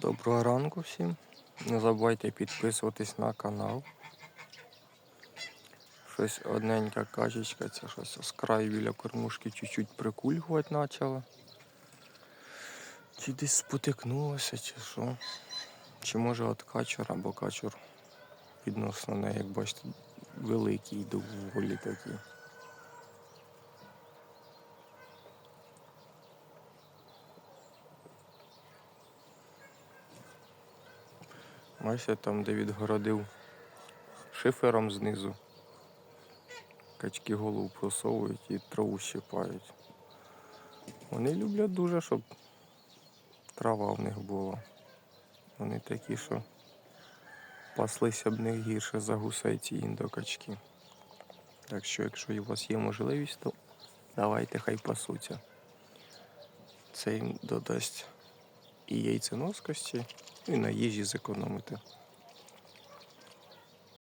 Доброго ранку всім. Не забувайте підписуватись на канал. Щось одненька качечка, це щось з краю біля кормушки чуть-чуть прикульгувати почала. Чи десь спотикнулася, чи що. Чи може от качура, бо качур відносно неї, як бачите, великий, доволі такий. Бачите, там, де відгородив шифером знизу. Качки голову просовують і траву щипають. Вони люблять дуже, щоб трава в них була. Вони такі, що паслися б не гірше за гусей ці індокачки. Так що, якщо у вас є можливість, то давайте хай пасуться. Це їм додасть і яйценоскості, і на їжі зекономити.